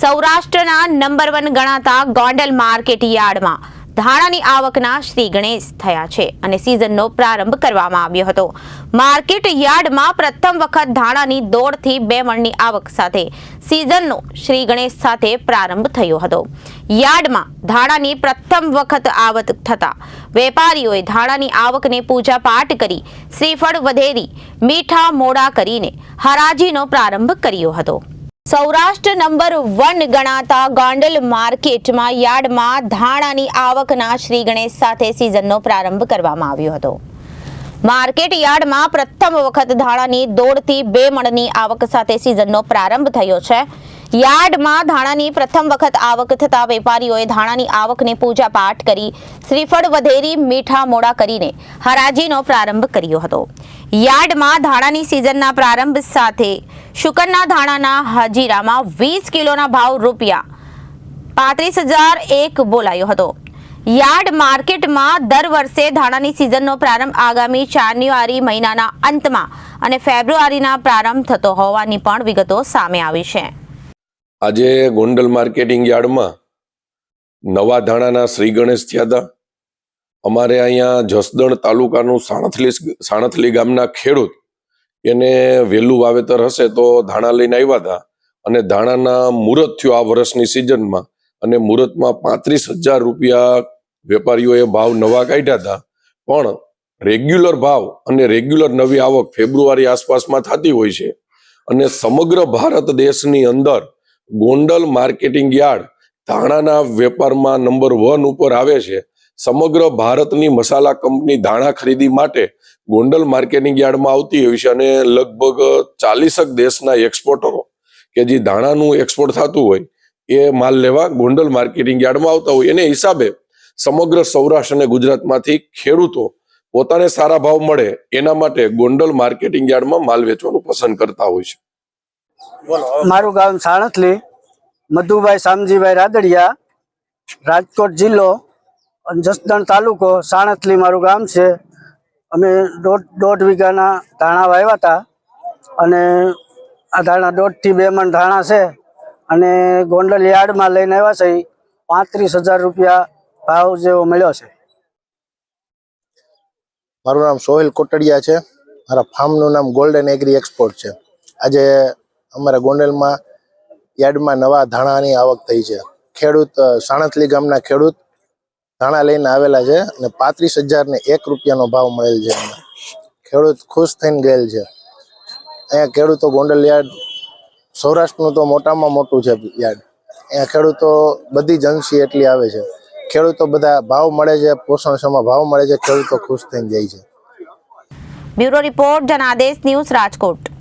સૌરાષ્ટ્રના number one ગણાતા Gondal market યાર્ડમાં ધાણાની આવકના શ્રી ગણેશ થયા છે અને સિઝનનો પ્રારંભ કરવામાં આવ્યો હતો. માર્કેટ યાર્ડમાં પ્રથમ વખત ધાણાની દોઢથી બે મણની આવક સાથે સિઝનનો શ્રી ગણેશ સાથે પ્રારંભ થયો હતો. યાર્ડમાં ધાણાની પ્રથમ વખત આવક થતા વેપારીઓએ ધાણાની આવકને પૂજા પાઠ કરી શ્રીફળ વધેરી, મીઠા મોડા કરીને હરાજીનો પ્રારંભ કર્યો હતો. સૌરાષ્ટ્ર નંબર વન ગણાતા ગોંડલ માર્કેટમાં યાર્ડમાં ધાણાની આવકના શ્રી ગણેશ સાથે સિઝનનો પ્રારંભ કરવામાં આવ્યો હતો. માર્કેટ યાર્ડમાં પ્રથમ વખત ધાણાની દોઢથી બે મણની આવક સાથે સિઝનનો પ્રારંભ થયો છે. યાર્ડમાં ધાણાની પ્રથમ વખત આવક થતા વેપારીઓએ ધાણાની આવકને પૂજા પાઠ કરી શ્રીફળ, વધેરી, મીઠા મોડા કરીને હરાજીનો પ્રારંભ કર્યો હતો. યાર્ડમાં ધાણાની સિઝનના પ્રારંભ સાથે શુકરના ધાણાના હજીરામાં વીસ કિલોના ભાવ રૂપિયા પાંત્રીસ હજાર એક બોલાયો હતો. યાર્ડ માર્કેટમાં દર વર્ષે ધાણાની સિઝનનો પ્રારંભ આગામી જાન્યુઆરી મહિનાના અંતમાં અને ફેબ્રુઆરીના પ્રારંભ થતો હોવાની પણ વિગતો સામે આવી છે. આજે ગોંડલ માર્કેટિંગ યાર્ડમાં નવા ધાણાના શ્રી ગણેશ થયા હતા. અમારે અહીંયા જસદણ તાલુકાનું સાણથલી સાણથલી ગામના ખેડૂત એને વહેલું વાવેતર હશે તો ધાણા લઈને આવ્યા હતા અને ધાણાના મુહૂર્ત થયો આ વર્ષની સિઝનમાં અને મુહૂર્તમાં પાંત્રીસ હજાર રૂપિયા વેપારીઓએ ભાવ નવા કાઢ્યા હતા. પણ રેગ્યુલર ભાવ અને રેગ્યુલર નવી આવક ફેબ્રુઆરી આસપાસમાં થતી હોય છે અને સમગ્ર ભારત દેશની અંદર ગોંડલ માર્કેટિંગ યાર્ડ ધાણાના વેપારમાં નંબર વન ઉપર આવે છે. સમગ્ર ભારતની મસાલા કંપની ધાણા ખરીદી માટે ગોંડલ માર્કેટિંગ યાર્ડમાં આવતી હોય છે અને લગભગ ચાલીસક દેશના એક્સપોર્ટરો કે જે ધાણાનું એક્સપોર્ટ થતું હોય એ માલ લેવા ગોંડલ માર્કેટિંગ યાર્ડમાં આવતા હોય. એને હિસાબે સમગ્ર સૌરાષ્ટ્ર અને ગુજરાતમાંથી ખેડૂતો પોતાને સારા ભાવ મળે એના માટે ગોંડલ માર્કેટિંગ યાર્ડમાં માલ વેચવાનું પસંદ કરતા હોય છે. મારું ગામ સાણથલી મધુભાઈ શામજીભાઈ રાદડિયા રાજકોટ જિલ્લો અને જસદણ તાલુકો સાણથલી મારું ગામ છે. અમે દોઢ દોઢ વીઘાના ધાણા વાવ્યા હતા અને આ ધાણા દોઢથી બે મણ ધાણા છે અને ગોંડલ યાર્ડમાં લઈને આવ્યા છે. પાંત્રીસ હજાર રૂપિયા ભાવ જેવો મળ્યો છે. મારું નામ સોહેલ કોટડિયા છે. મારા ફાર્મનું નામ ગોલ્ડન એગ્રી એક્સપોર્ટ છે. આજે અમારા ગોંડલમાં યાર્ડમાં નવા ધાણાની આવક થઈ છે. ખેડૂત અ, સાણથલી ગામના ખેડૂત ધાણા લઈને આવેલા છે અને પાંત્રીસ હજારને એક રૂપિયાનો ભાવ મળેલ છે ખેડૂત ખુશ થઈને ગયેલ છે. અહીંયા ખેડૂતો ગોંડલ યાર્ડ સૌરાષ્ટ્રનું તો મોટામાં મોટું છે યાર્ડ. અહીંયા ખેડૂતો બધી જનસી એટલી આવે છે. ખેડૂતો બધા ભાવ મળે છે પોષણ સમા ભાવ મળે છે ખેડૂતો ખુશ થઈને જાય છે. Bureau report Janadesh news Rajkot.